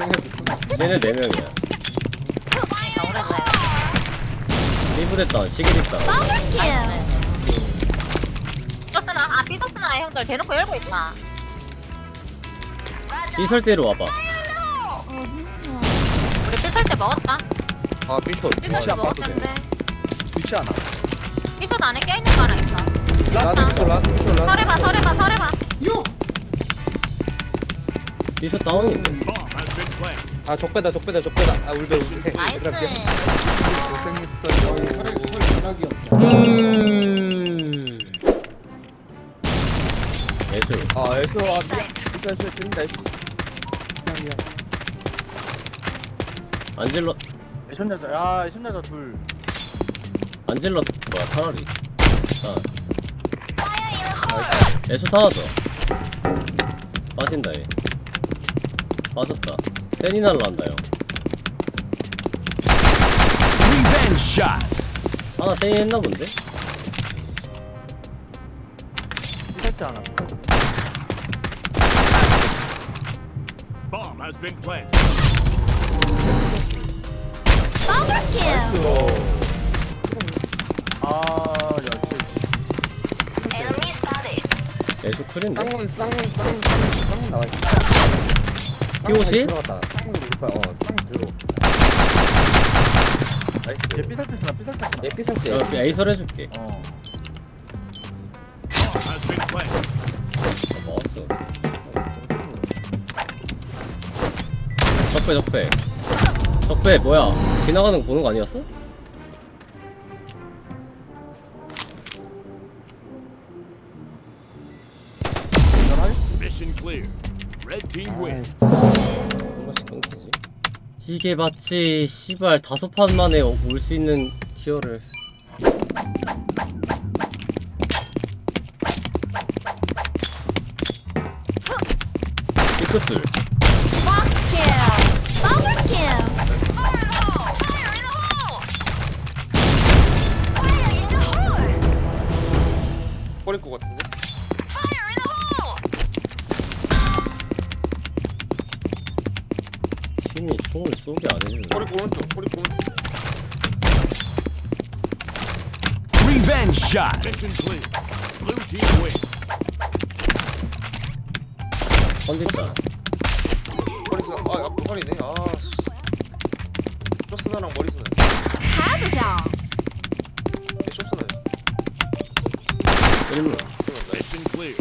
생각했어. 쟤네 4명이야 나 오래 그래. 삐부됐다 시기됐다 삐서스나 아 삐서스나 형들 대놓고 열고 있다. 삐설대로 와봐 우리 삐설 때 먹었다. 아 삐숏. 삐설 때 먹었는데 좋지 않아. 삐설 안에 껴 있는 거 하나 있어. 라스트 삐숏 라스트 삐숏 라스트. 설해봐 설해봐 설해봐. 삐설 다운인데 아 적배다 적배다 적배다. 아 울베 울베. 나이스. 얘들아, 미안. 고생했어요. 음 예술 아 에스 아 진다 에스. 미안 미안. 안질러 애션자자, 야, 애션자자 둘. 안질러 뭐야 차라리 아 예술 타왔어 빠진다 얘 빠졌다 세니 날라간다 shot. 하나 세니 했나 본데? 삐졌지 않아. Bomb has been planted. 아, 야, 예술 클인데? 쌍문 쌍문 쌍문 쌍문 나와 있어. 들어갔다. 울파 어 쌍문 들어. 얘 나이스. 삐살tes나 삐살tes나. 얘 삐숏 때. 야 에이설 해줄게 어. 아, 먹었어 적배 적배 적배 뭐야 지나가는 거 보는 거 아니었어? Mission clear. Red team 끊기지? 이게 마치 씨발 다섯 판 만에 올 수 있는 티어를. 끝들 팀이 총을 쏘게 안 해주네 거 오른쪽. 거 오른쪽. Revenge shot. Mission clear. Blue team wins. 컨디션 버리스 아 앞으로 버리네. 아. 씨. 쇼스나랑 머리스나. 얘 쇼스나. 1문 Mission clear.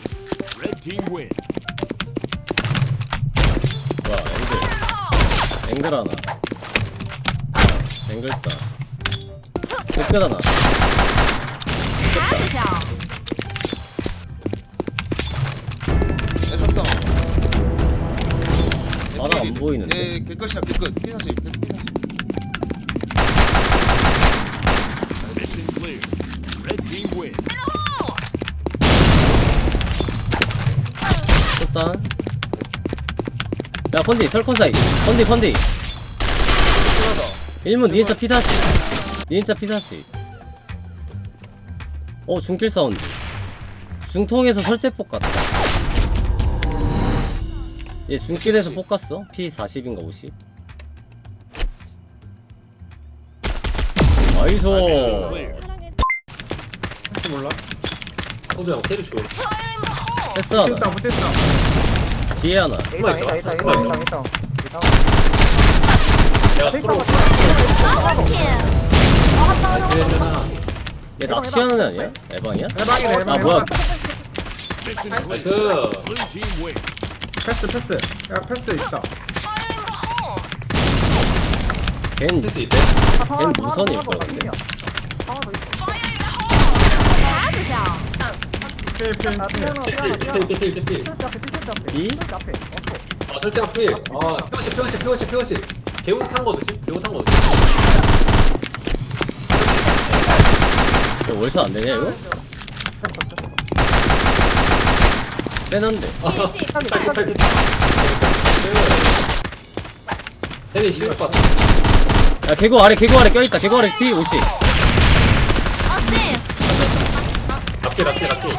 Red team wins. 앵글 하나 앵글 있다 끝끝 하나. 바닥 안 보이는데? 예, 개끝이야 개끝. 피사시 피사시. Mission clear. Red team wins. 일단 야 컨디 설컨 사이 컨디 컨디. 1문 니은자 피사시 니은자 피사시 어 중길 사운드 중통에서 설대폭 같다 얘 중길에서 폭 갔어 P40인가 50 Mission 나이스 clear. 몰라? 호주 형 캐리 줘. 패스 하나 됐다, 못했다. 뒤에 하나 숨어 있어. 있다, 숨어 있어. 있다, 있다. 내가 프로. 그러잖아. 얘 낚시하는 애 아니야? 에방이야? 대박이네, 아 뭐야 나이스. 패스, 패스. 야, 패스 있다. 걘, 할수 있대? 걘 무선일 거야 근데 필, 필, 필. 필, 필, 필, 필, 필. B? 아, 설대가 필. 아, 표시, 표시, 표시, 표시. 개우 탄 거듯이? 개우 탄 거듯이? 이거 월선 안 되냐 이거? 세난데 아, 빨리, 빨리. 혜리 쉬울 것 같아. 야 개구 아래 개구 아래 껴있다 개구 아래 P 50 앞뒤, 앞뒤, 앞뒤. 앞뒤,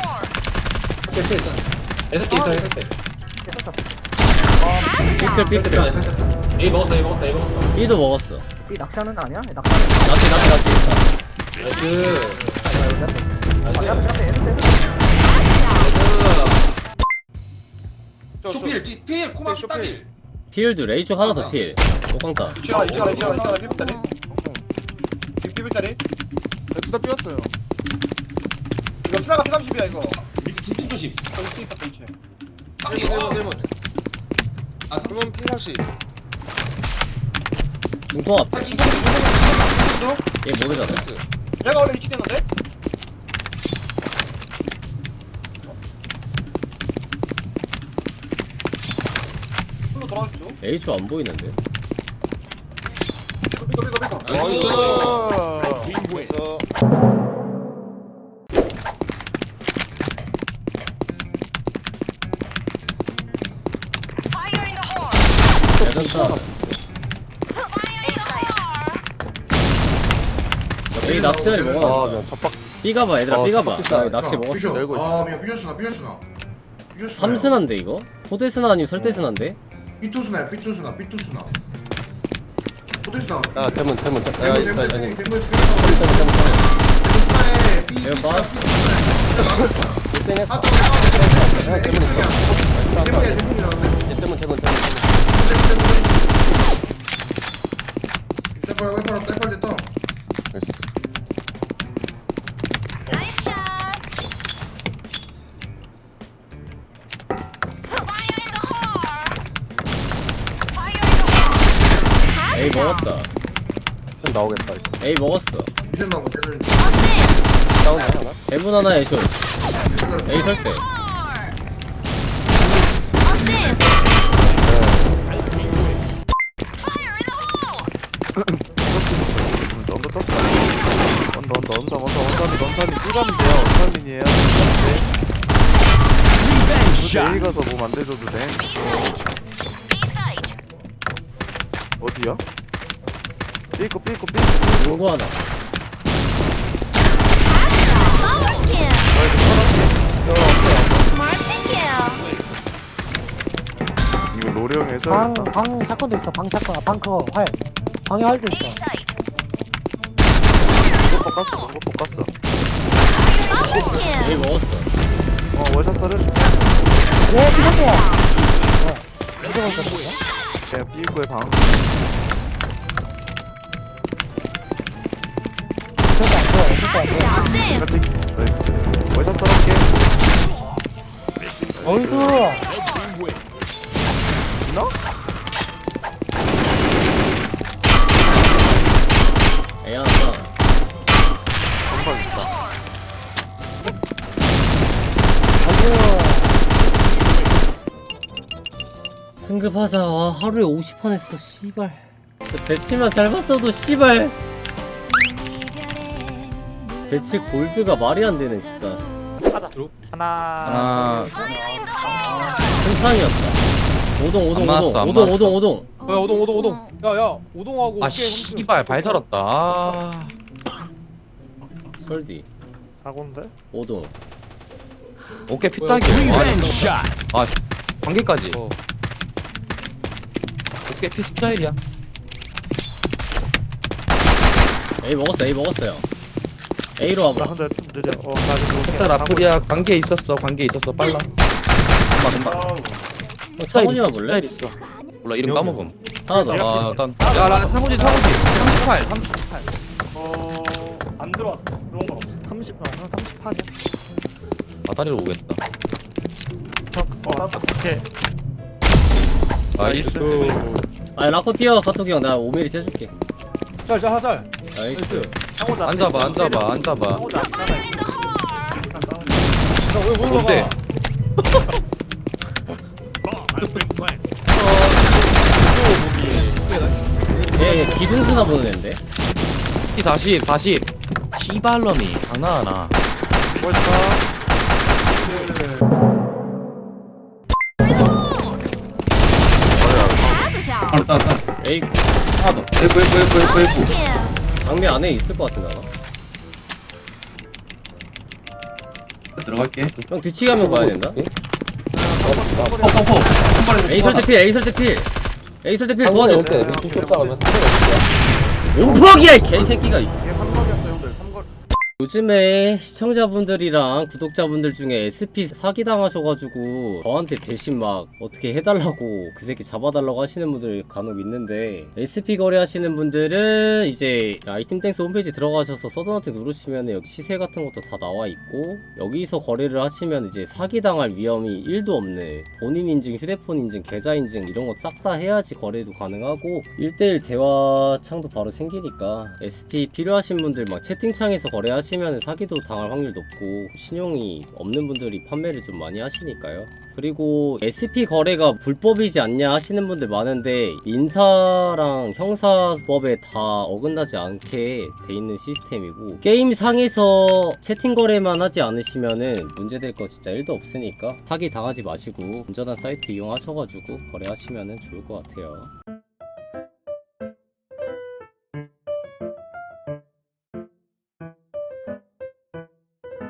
앞뒤 있잖아. 애석대 있어, 애석대. 삐클 삐클 애석대. A 먹었어 A 먹었어 A 먹었어. B도 먹었어. 이 낙사는 아니야? 낙지 낙지 낙지 있다 나이스. 앞에 나이스. 앞에 얘는 저, 저, 쇼필 뒤- 필 코마 쇼필. 따빌 필드 레이쪽 하나 더필. 오깡타 이쪽아 이쪽아 이쪽아 이쪽아 피부다리. 피부다리? 둘다 삐었어요. 이거 스나가 30이야 이거 밑 진진 조심 1문, 어 1문. 아, 1문 필라시. 중통 앞에 딱 이거 이거 얘 모르잖아 내가 원래 위치됐는데? 풀로 돌아가시죠 A쪽 안 보이는데 삐거 삐거 나이스. 나이스. 괜찮다 A 낚시를 먹어놨다 B 가봐 얘들아 B 가봐 나 여기 낚시 먹었어 열고 있어. 아, 미안, 삐졌으나, 삐졌으나. 삐졌으나. 삼스나인데 이거? 포대스나 아니면 설대스나인데? 삐뚤스나야, 삐뚤스나, 삐뚤스나. 포대스나. 야, 대문, 대문. 야, 대문, 있다, 대문, 아니. 대문, 대문, 대문, 삐, 이거 삐스나, 봐. 삐스나. 아, 또, 대문 있어. 대문이야, 대문이라고. 대문, 대문, 대문. A 먹었다. 나오겠다. 먹었어. 미션 나고 쟤는. 다운 하나? 대문 하나 애쇼. A 설대 가면 돼요. 언더니에요. Revenge 내일. 가서 뭐 만들어줘도 돼. 어디야? 삐고 삐고 삐고. 요거 하나 이거 로레형 방, 해줘야겠다. 방 사건도 있어. 방 사건, 방 그거 활. 방에 활도 있어. 이거 볶았어. 이거 볶았어. A 먹었어 어 월샷 썰어줄게. 예, 비상대. 어, 무조건 거든요 그냥 삐고의 방. 절대 안 보여. 절대 안 보여. 나이스. 월샷 썰을게. 어이구. 승급하자 와 하루에 50판 했어 씨발. 배치만 잘 봤어도 씨발. 배치 골드가 말이 안 되네 진짜. 하나 승창이었다. 오동 오동 안 맞았어, 오동. 안 오동 맞았어. 오동 오동. 야 오동 오동 오동. 야야 오동하고 아 씨발 발 저렸다. 아. 설디. 사고인데? 오동. 어깨 피딱이 shot. 아 관계까지. 어. 어깨 피 스타일이야. A 먹었어 A 먹었어요. A로 와봐. 근데 좀 늦어. 어 나 지금 첫달 라프리아 관계 있었어 관계 있었어. 빨라. 금방 금방. 어, 스타일 창훈이와 있어 볼래? 스타일 있어. 몰라 이름 까먹음. 하나 더. 아 일단 야나 상호지 상호지 38 38 어안 들어왔어. 그런 건 없어. 30 어, 그럼 38이야? 아 다리로 오겠다. 어 오케이. 나이스 아 라코 뛰어 카톡이 형나 5mm 째줄게. 짤짤 하짤. 나이스. 앉아봐 앉아봐 앉아봐 나오자 하나 있어 야왜 물어봐 뭔데 얘, 얘 기둥수나 보는 앤데. 피40 40 시발놈이 장난하나 A 하나 더. F F F F F 장미 안에 있을 것 같은데 나 들어갈게. 형 뒤치기 하면 봐야 된다. 펑펑펑 A 설대 필 A 설대 필. 에이 설대필 상관이 도와줘. 싸우면 상관이 용퍽이야 이 개새끼가 이이 요즘에 시청자분들이랑 구독자분들 중에 SP 사기 당하셔가지고 저한테 대신 막 어떻게 해달라고 그 새끼 잡아달라고 하시는 분들 간혹 있는데 SP 거래하시는 분들은 이제 아이템땡스 홈페이지 들어가셔서 서든어택 누르시면 여기 시세 같은 것도 다 나와 있고 여기서 거래를 하시면 이제 사기 당할 위험이 1도 없네 본인 인증, 휴대폰 인증, 계좌 인증 이런 거 싹 다 해야지 거래도 가능하고 1대1 대화 창도 바로 생기니까 SP 필요하신 분들 막 채팅창에서 거래하시 면 사기도 당할 확률 높고 신용이 없는 분들이 판매를 좀 많이 하시니까요. 그리고 SP 거래가 불법이지 않냐 하시는 분들 많은데 인사랑 형사법에 다 어긋나지 않게 돼 있는 시스템이고 게임 상에서 채팅 거래만 하지 않으시면은 문제될 거 진짜 1도 없으니까 사기 당하지 마시고 안전한 사이트 이용하셔가지고 거래하시면은 좋을 것 같아요.